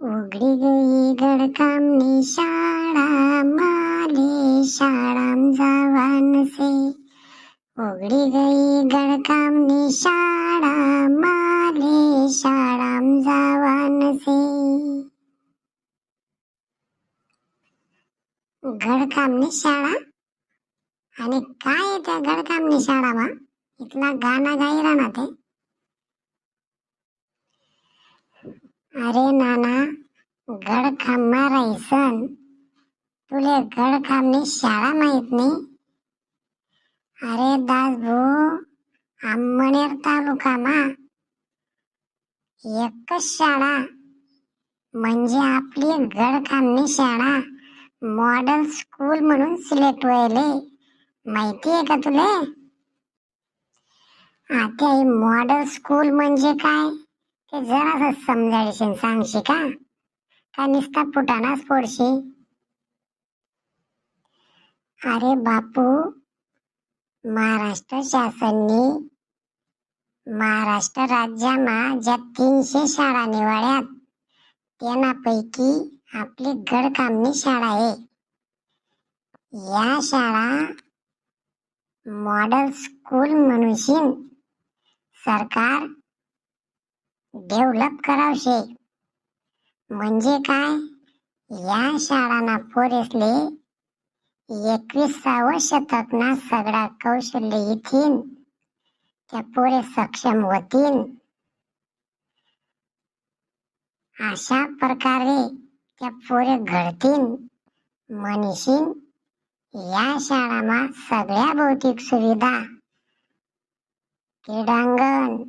उघडी गई गडकामनी शाळा माले शाळाम जावानसे उघडी गई गडकामनी शाळा माले शाळाम जावानसे गडकामनी शाळा? आणि काय आहे त्या गडकामनी शाळा मा इथला गाणं गाई राहणार ते अरे नाना गडखांबा राहीसन. तुले गडखांबनी शाळा माहीत नाही? अरे दासभू आंबनेर तालुकामा एकच शाळा. म्हणजे आपली गडखांबनी शाळा मॉडेल स्कूल म्हणून सिलेक्ट व्हायले. माहिती आहे का तुले? आता मॉडेल स्कूल म्हणजे काय? की जरासं समजायशील सांगशी का? का निसता फुटाणाच फोडशी अरे बापू महाराष्ट्र शासननी महाराष्ट्र राज्यामा ज्या तीनशे शाळा निवड्यात त्यांपैकी आपली गडकामनी शाळा आहे. या शाळा मॉडेल स्कूल म्हणून सरकार डेव्हलप करावशे. म्हणजे काय? या शाळांना पोरेसले एकविसावं शतकना सगळा कौशल्य येतील त्या पोरे सक्षम होतील अशा प्रकारे त्या पोरे घडतील मनीषीन या शाळामा सगळ्या भौतिक सुविधा क्रीडांगण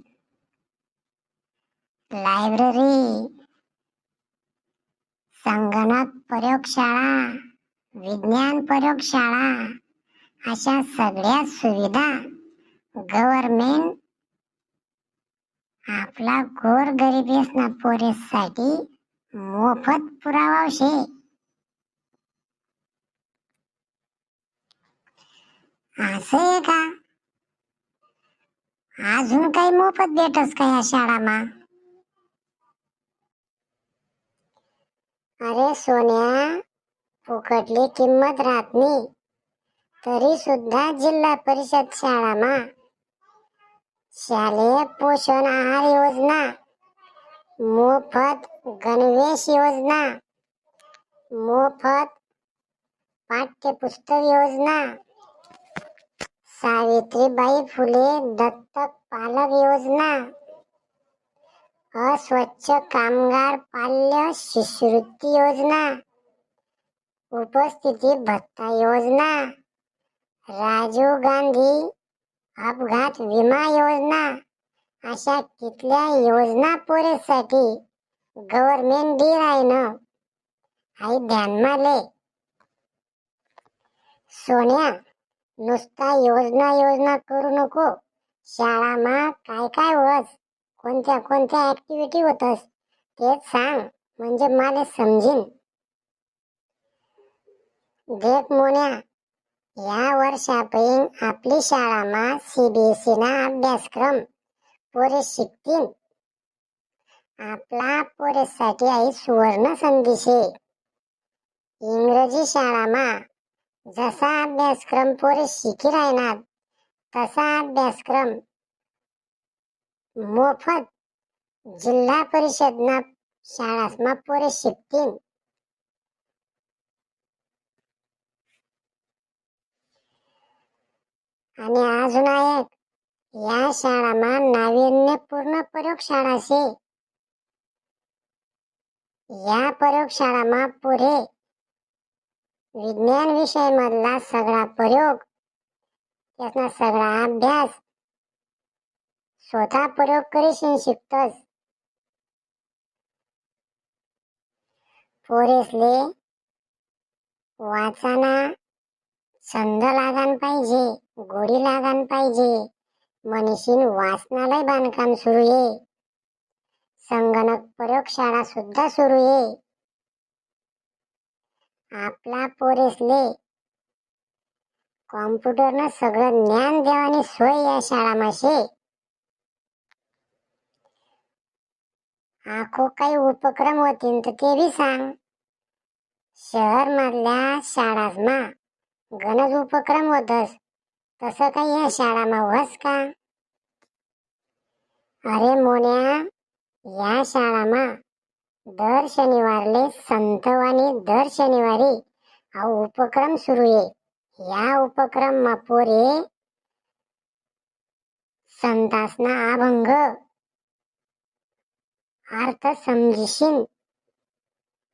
लायब्ररी संगणक प्रयोगशाळा विज्ञान प्रयोगशाळा अशा सगळ्या सुविधा गव्हर्नमेंट आपला गोर गरिबीसना पोरेसाठी मोफत पुरावाशे असं आहे का? अजून काही मोफत भेटस का या शाळामा? अरे सोन्या फुकटली किंमत राहत नाही. तरी सुद्धा जिल्हा परिषद शाळामा शालेय पोषण आहार योजना. मोफत गणवेश योजना. मोफत पाठ्यपुस्तक योजना. सावित्रीबाई फुले दत्तक पालक योजना. अस्वच्छ कामगार पाल्य शिष्यवृत्ती योजना उपस्थिती भत्ता योजना राजीव गांधी अपघात विमा योजना अशा कितल्या योजना पोरेसाठी गव्हर्नमेंट दी राहीनं आई ध्यानमाले सोन्या नुसता योजना योजना करू नको. शाळामा काय काय वस कोणत्या कोणत्या ऍक्टिव्हिटी होतस? ते सांग. म्हणजे मला समजीन. देख मोन्या या वर्षापैन आपली शाळामा सीबीएसई ना अभ्यासक्रम पोरे शिकतील. आपला पोरेसाठी आई सुवर्ण संधी शे इंग्रजी शाळामा जसा अभ्यासक्रम पोरे शिकी राहणार तसा अभ्यासक्रम मोफत जिल्हा परिषदना शाळासमा पोरे शिकतील आणि अजून एक या शाळामा नाविन्यपूर्ण प्रयोगशाळा शे. या प्रयोगशाळामा पुरे विज्ञान विषय मधला सगळा प्रयोग त्याचा सगळा अभ्यास स्वतः प्रयोग करीशीन शिकतस. पोरेसले वाचाना छंद लागान पाहिजे गोडी लागान पाहिजे मनीषीन वाचनालय बांधकाम सुरू आहे संगणक प्रयोगशाळा सुद्धा सुरू आहे आपला पोरेसले कॉम्प्युटरनं सगळं ज्ञान देवानी सोय या शाळामाशे. आखो काही उपक्रम होतीन तर ते बी सांग. शहर मधल्या शाळासमा गणज उपक्रम होतस तसं काही या शाळामा व्हस का? अरे मोन्या या शाळामा दर शनिवारले संतवानी दर शनिवारी हा उपक्रम सुरू आहे या उपक्रम मा पोरे संतासना अभंग अर्थ समजशीन.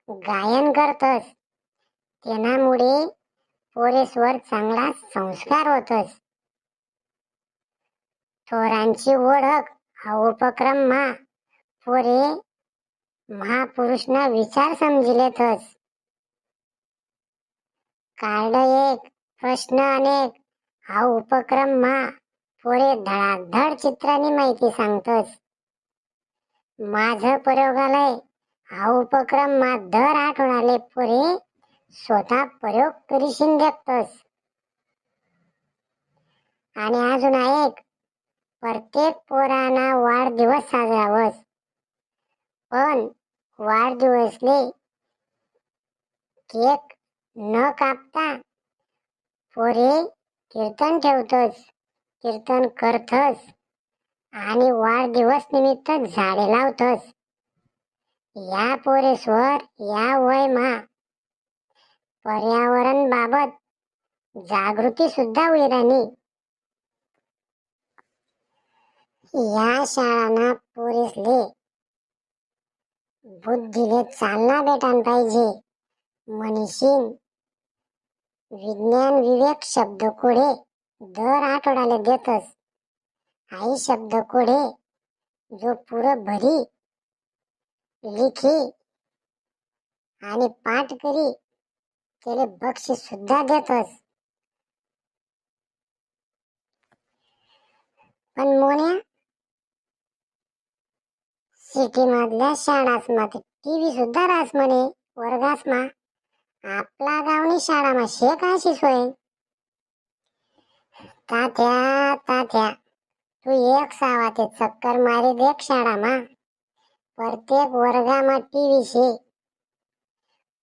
गायन करतस. तेनामुळे पोरेसवर चांगला संस्कार होतस. थोरांची ओळख हा उपक्रम मा पोरे महापुरुषना विचार समजिलेतस. कार्ड एक प्रश्न अनेक हा उपक्रम मा पोरे धडाधड चित्रांनी माहिती सांगतस. माझं प्रयोगालय. हा उपक्रम मा दर आठवडाले पोरे स्वतः प्रयोग करीशीन देखतस आणि अजून एक प्रत्येक पोराना वाढदिवस साजरा होस पण वाढदिवसले केक न कापता पोरे कीर्तन ठेवतस कीर्तन करतस. आणि वाढदिवस निमित्त झाडे लावतस. या पोरेसवर या वय मा पर्यावरण बाबत जागृती सुद्धा होईल या शाळांना पोरेसले बुद्धीले चालना भेटान पाहिजे. मनीषीन विज्ञान विवेक शब्दकोडे दर आठवड्याला देतस. आई शब्द कोडे जो पुरं भरी लिखी आणि पाठ करी त्याला बक्षीस सुद्धा देतस. पण मोन्या सिटी मधल्या शाळासमा टीव्ही सुद्धा रास म्हणे वर्गासमा. आपला गावनी शाळामा शे काय सोय? तात्या तात्या. तू एक સાવાથી ચક્કર મારી દેખ શાળામાં પ્રત્યેક प्रत्येक वर्गामा છે शे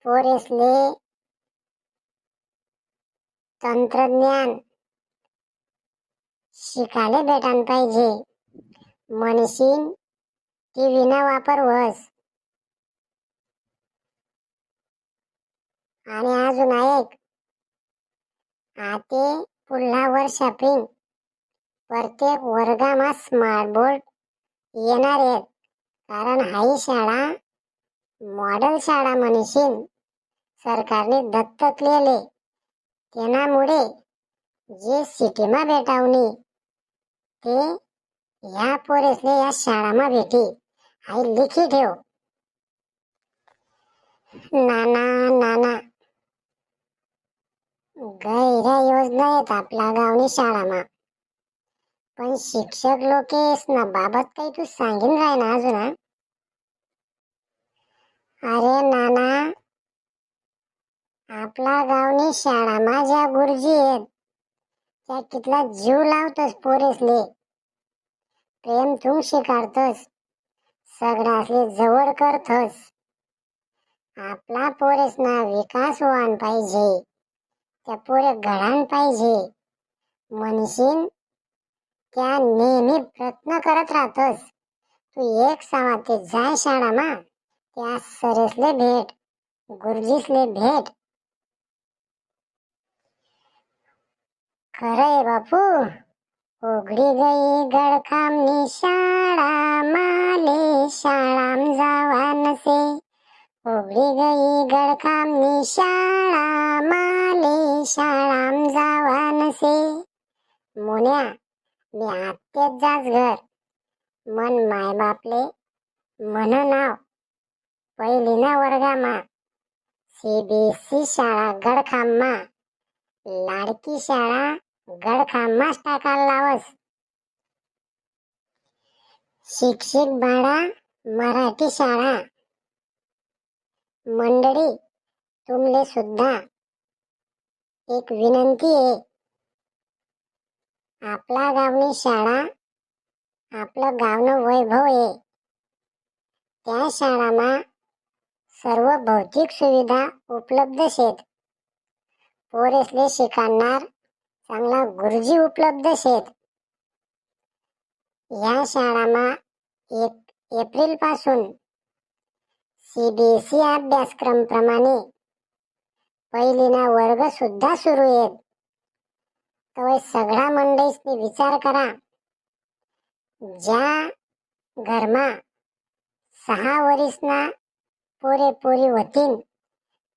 पोरेसले तंत्रज्ञान शिकायला भेटान पाहिजे. मनीषीन टीव्हीना वापर वस आणि अजून एक. आते पुढल्या शॉपिंग प्रत्येक वर्गामा स्मार्ट बोर्ड येणार आहेत. कारण हाई शाळा मॉडेल शाळा म्हणशीन. सरकारने दत्तक लिहिले. तेनामुळे जे सिटीमा भेटावणी ते ह्या पोरेसले या शाळामा भेटी. हाई लिखी ठेव. नाना नाना. गैर योजना आहेत आपल्या गावनी शाळामा. पण शिक्षक लोकेस ना बाबत काही तू सांगीन राय ना अजून अरे नाना आपला गावनी शाळामा ज्या गुरुजी आहेत. त्या कितला जीव लावतस पोरेसले. प्रेम तू शिकाडतस सगळ्यासले जवळ करतस. आपला पोरेसना विकास व्हान पाहिजे. त्या पोरे घडान पाहिजे. म्हणशीन त्या नेहमी प्रयत्न करत राहतोस. तू एक सावा ते जाय शाळामा त्या सरेसले भेट गुरुजीसले भेट. खरंय बापू उघडी गई गडखामनी शाळा माले शाळाम जावा नसे उघडी गई गडखामनी शाळा माले शाळाम जावा नसे मोन्या मी आत्तेच जाच घर. मन मायबापले म्हण नाव. पहिलीना वर्गामा. सीबीसी शाळा गडखाम्मा. लाडकी शाळा गडखाममाच टाकायला लावस शिक्षक बाळा मराठी शाळा. मंडळी तुमले सुद्धा एक विनंती आहे. आपल्या गावनी शाळा आपलं આપણો ગામનો वैभव आहे त्या शाळामा सर्व भौतिक सुविधा उपलब्ध आहेत पोरेसले शिकणार चांगला गुरुजी उपलब्ध आहेत या शाळामा एक एप्रिलपासून सीबीएसई अभ्यासक्रम प्रमाणे पहिलीना वर्ग सुद्धा सुरू आहेत तर सगळा मंडळीसनी विचार करा. ज्या घरमा सहा वरीसना पोरे पोरी होतीन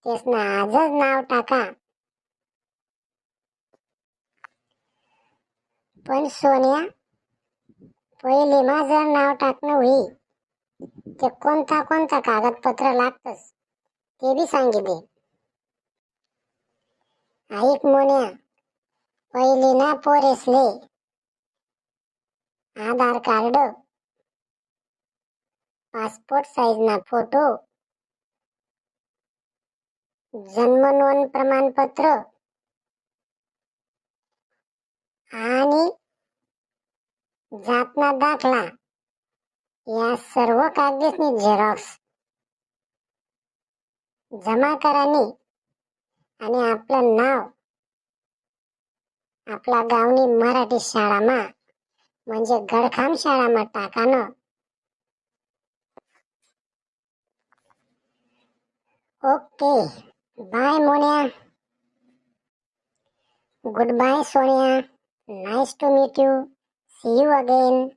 तेसना आजच नाव टाका. पण सोन्या पहिलीमा जर नाव टाकणं होई ते कोणता कोणता कागदपत्र लागतस ते बी सांगितले. ऐक मोन्या पहिलीना पोरेसले. आधार कार्ड पासपोर्ट साईजना फोटो जन्म नोंद प्रमाणपत्र आणि जातना दाखला. या सर्व कागदेसनी झेरॉक्स जमा करानी आणि आपलं नाव आपला गावनी मराठी शाळामा म्हणजे गडखाम शाळामा टाकानं okay bye Monya goodbye Sonia nice to meet you see you again